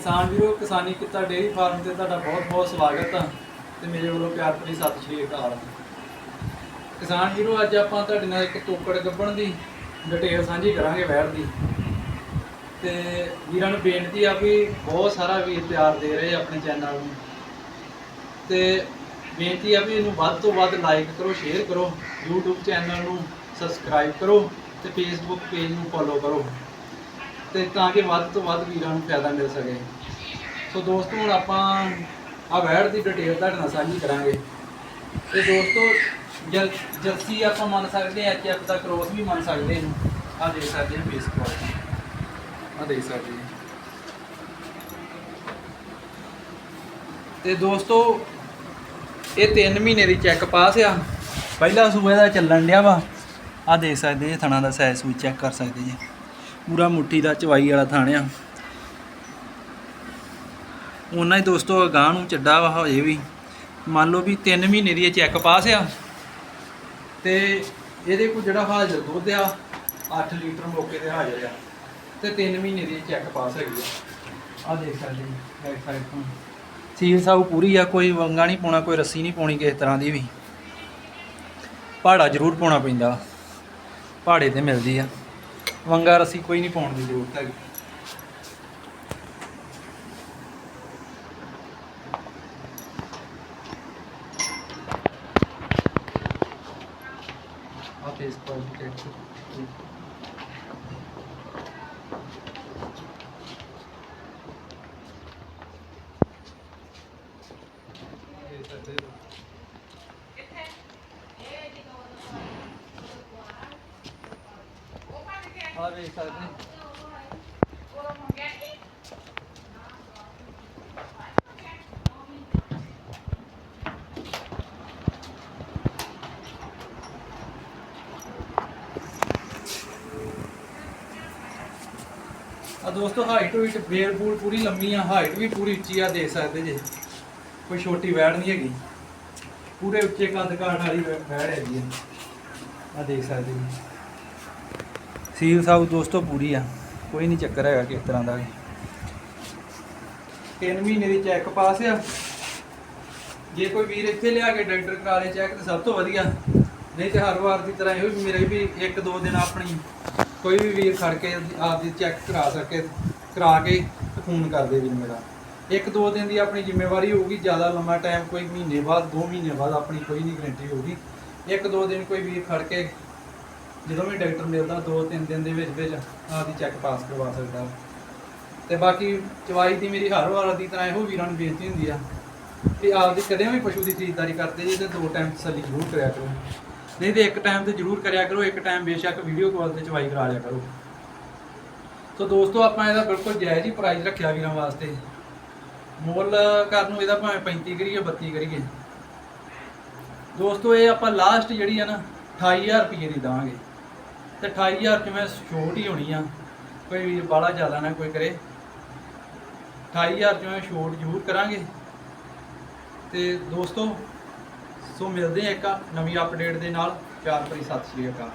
ਕਿਸਾਨ ਵੀਰੋ, ਕਿਸਾਨੀ ਕਿੱਤਾ ਡੇਅਰੀ ਫਾਰਮ ਤੇ ਤੁਹਾਡਾ ਬਹੁਤ ਬਹੁਤ ਸਵਾਗਤ ਆ ਤੇ ਮੇਰੇ ਵੱਲੋਂ ਪਿਆਰ ਭਰੀ ਸਤਿ ਸ਼੍ਰੀ ਅਕਾਲ। ਕਿਸਾਨ ਵੀਰੋ, ਅੱਜ ਆਪਾਂ ਤੁਹਾਡੇ ਨਾਲ ਇੱਕ ਤੋਕੜ ਗੱਬਣ ਦੀ ਡਿਟੇਲ ਸਾਂਝੀ ਕਰਾਂਗੇ ਵੈਰ ਦੀ। ਤੇ ਵੀਰਾਂ ਨੂੰ ਬੇਨਤੀ ਆ ਵੀ ਬਹੁਤ ਸਾਰਾ ਵੀਰ ਪਿਆਰ ਦੇ ਰਹੇ ਆਪਣੇ ਚੈਨਲ ਨੂੰ। ਤੇ ਬੇਨਤੀ ਆ ਵੀ ਇਹਨੂੰ ਵੱਧ ਤੋਂ ਵੱਧ ਲਾਈਕ ਕਰੋ ਸ਼ੇਅਰ ਕਰੋ, YouTube ਚੈਨਲ ਨੂੰ ਸਬਸਕ੍ਰਾਈਬ ਕਰੋ ਤੇ Facebook ਪੇਜ ਨੂੰ ਫੋਲੋ ਕਰੋ। ਤੇ ਤਾਂ ਕਿ ਵੱਧ ਤੋਂ ਵੱਧ ਵੀਰਾਂ ਨੂੰ ਫਾਇਦਾ ਮਿਲ ਸਕੇ। ਸੋ ਦੋਸਤੋ, ਹੁਣ ਆਪਾਂ ਆ ਵੈੜ ਦੀ ਡਿਟੇਲ ਤੁਹਾਡੇ ਨਾਲ ਸਾਂਝੀ ਕਰਾਂਗੇ। ਤੇ ਦੋਸਤੋ, ਜਲ, ਜਰਸੀ ਆਪਾਂ ਮੰਨ ਸਕਦੇ ਹਾਂ ਐਚਐਫ ਦਾ ਕ੍ਰੋਸ ਵੀ ਮੰਨ ਸਕਦੇ ਇਹਨੂੰ ਆ ਦੇਖ ਸਕਦੇ ਹਾਂ ਫੇਸ ਕੁਆਲਿਟੀ ਆ ਦੇਖ ਸਕਦੇ ਹਾਂ। ਤੇ ਦੋਸਤੋ, ਇਹ 3 ਮਹੀਨੇ ਦੀ ਚੈੱਕ ਪਾਸ ਆ। ਪਹਿਲਾ ਸੂਬੇ ਦਾ ਚੱਲਣ ਡਿਆ ਵਾ। ਆ ਦੇਖ ਸਕਦੇ ਜੀ ਥਣਾ ਦਾ ਸਾਈਜ਼ ਵੀ ਚੈੱਕ ਕਰ ਸਕਦੇ ਜੀ। ਪੂਰਾ ਮੁੱਠੀ ਦਾ ਚਵਾਈ ਵਾਲਾ ਥਣ ਆ ਉਹਨਾਂ ਹੀ ਦੋਸਤੋ ਗਾਂ ਨੂੰ ਚੱਡਾ ਵਾ ਹਜੇ ਵੀ। ਮੰਨ ਲਓ ਵੀ 3 ਮਹੀਨੇ ਦੀ ਇਹ ਚੈੱਕ ਪਾਸ ਆ। ਤੇ ਇਹਦੇ ਕੋਲ ਜਿਹੜਾ ਹਾਜ਼ਰ ਦੁੱਧ ਆ 8 ਲੀਟਰ ਮੌਕੇ ਤੇ ਹਾਜ਼ਰ ਆ। ਤੇ 3 ਮਹੀਨੇ ਦੀ ਚੈੱਕ ਪਾਸ ਹੈਗੀ ਆ। ਆ ਦੇਖ ਸਕਦੇ ਜੀ ਬੈਕ ਸਾਈਡ ਤੋਂ। ਸੀਲ ਸਾਊ ਪੂਰੀ ਆ, ਕੋਈ ਵੰਗਾ ਨਹੀਂ ਪਾਉਣਾ, ਕੋਈ ਰੱਸੀ ਨਹੀਂ ਪਾਉਣੀ ਕਿਸੇ ਤਰ੍ਹਾਂ ਦੀ ਵੀ। ਪਹਾੜਾ ਜ਼ਰੂਰ ਪਾਉਣਾ ਪੈਂਦਾ। ਪਹਾੜੇ ਤੇ ਮਿਲਦੀ ਆ। ਵੰਗਾ ਰੱਸੀ ਕੋਈ ਨਹੀਂ ਪਾਉਣ ਦੀ ਜ਼ਰੂਰਤ ਹੈਗੀ। ਆ ਫੇਸ ਕੁਆਲਿਟੀ ਚੈੱਕ ਆ ਵੇਖ ਸਕਦੇ ਆ ਦੋਸਤੋ ਹਾਈਟ ਵੀ ਬੇਲ ਬੂਲ ਪੂਰੀ ਲੰਮੀ ਆ ਹਾਈਟ ਵੀ ਪੂਰੀ ਉੱਚੀ ਆ, ਦੇਖ ਸਕਦੇ ਜੇ। ਕੋਈ ਛੋਟੀ ਵੈੜ ਨਹੀਂ ਹੈਗੀ। ਪੂਰੇ ਉੱਚੇ ਕੱਦ ਕਾਠ ਵਾਲੀ ਵੈ- ਵੈੜ ਹੈਗੀ ਆ। ਆ ਦੇਖ ਸਕਦੇ ਜੀ। ਸੀਲ ਸਾਊ ਦੋਸਤੋ ਪੂਰੀ ਆ। ਕੋਈ ਨਹੀਂ ਚੱਕਰ ਹੈਗਾ ਕਿਸ ਤਰ੍ਹਾਂ ਦਾ ਵੀ। 3 ਮਹੀਨੇ ਦੀ ਚੈੱਕ ਪਾਸ ਆ। ਜੇ ਕੋਈ ਵੀਰ ਇੱਥੇ ਲਿਆ ਕੇ ਡਾਕਟਰ ਕਰਾ ਲੇ ਚੈੱਕ ਤਾਂ ਸਭ ਤੋਂ ਵਧੀਆ। ਨਹੀਂ ਤੇ ਹਰ ਵਾਰ ਦੀ ਤਰ੍ਹਾਂ ਇਹੋ ਵੀ ਮੇਰੇ ਵੀ ਇੱਕ ਦੋ ਦਿਨ ਆਪਣੀ ਕੋਈ ਵੀ ਵੀਰ ਖੜ ਕੇ ਆਪਦੀ ਚੈੱਕ ਕਰਾ ਸਕੇ, ਕਰਾ ਕੇ ਫੋਨ ਕਰ ਦੇ ਵੀਰ ਮੇਰਾ। ਇੱਕ ਦੋ ਦਿਨ ਦੀ ਆਪਣੀ ਜ਼ਿੰਮੇਵਾਰੀ ਹੋਊਗੀ, ਜ਼ਿਆਦਾ ਲੰਮਾ ਟਾਈਮ ਕੋਈ ਮਹੀਨੇ ਬਾਅਦ, ਦੋ ਮਹੀਨੇ ਬਾਅਦ ਆਪਣੀ ਕੋਈ ਨਹੀਂ ਗਰੰਟੀ ਹੋਊਗੀ। ਇੱਕ ਦੋ ਦਿਨ ਕੋਈ ਵੀਰ ਖੜ ਕੇ ਜਦੋਂ ਵੀ ਡਾਕਟਰ ਮਿਲਦਾ ਦੋ ਤਿੰਨ ਦਿਨ ਦੇ ਵਿੱਚ ਵਿੱਚ ਆਪਦੀ ਚੈੱਕ ਪਾਸ ਕਰਵਾ ਸਕਦਾ। ਤੇ ਬਾਕੀ ਚਵਾਈ ਦੀ ਮੇਰੀ ਹਰ ਵਾਰ ਦੀ ਤਰ੍ਹਾਂ ਇਹੋ ਵੀਰਾਂ ਨੂੰ ਬੇਨਤੀ ਹੁੰਦੀ ਆ ਕਿ ਆਪਦੀ ਕਦੇ ਵੀ ਪਸ਼ੂ ਦੀ ਖਰੀਦਦਾਰੀ ਕਰਦੇ ਜੇ ਤੇ ਦੋ ਟਾਈਮ ਤਸੱਲੀ ਜ਼ਰੂਰ ਕਰਿਆ ਕਰੋ। ਨਹੀਂ ਤੇ ਇੱਕ ਟਾਈਮ ਤੇ ਜ਼ਰੂਰ ਕਰਿਆ ਕਰੋ, ਇੱਕ ਟਾਈਮ ਬੇਸ਼ੱਕ ਵੀਡੀਓ ਕਾਲ ਤੇ ਚਵਾਈ ਕਰਾ ਲਿਆ ਕਰੋ। ਸੋ ਦੋਸਤੋ, ਆਪਾਂ ਇਹਦਾ ਬਿਲਕੁਲ ਜਾਇਜ਼ ਹੀ ਪ੍ਰਾਈਸ ਰੱਖਿਆ ਵੀਰਾਂ ਵਾਸਤੇ। ਮੁੱਲ ਕਰਨ ਨੂੰ ਇਹਦਾ ਭਾਵੇਂ 35 ਕਰੀਏ 32 ਕਰੀਏ। ਦੋਸਤੋ, ਇਹ ਆਪਾਂ ਲਾਸਟ ਜਿਹੜੀ ਆ ਨਾ 28000 ਰੁਪਏ ਦੀ ਦਾਂਗੇ ਤੇ 28000 ਚ ਮੈਂ ਛੋਟ ਹੀ ਹੋਣੀ ਆ। ਕੋਈ ਵੀ ਬਾਲਾ ਜ਼ਿਆਦਾ ਨਾ ਕੋਈ ਕਰੇ। 28000 ਚ ਮੈਂ ਛੋਟ ਜ਼ਰੂਰ ਕਰਾਂਗੇ। ਤੇ ਦੋਸਤੋ, ਸੋ ਮਿਲਦੇ ਆ ਇੱਕ ਨਵੀਂ ਅਪਡੇਟ ਦੇ ਨਾਲ। ਪਿਆਰ ਭਰੀ ਸਤਿ ਸ਼੍ਰੀ ਅਕਾਲ।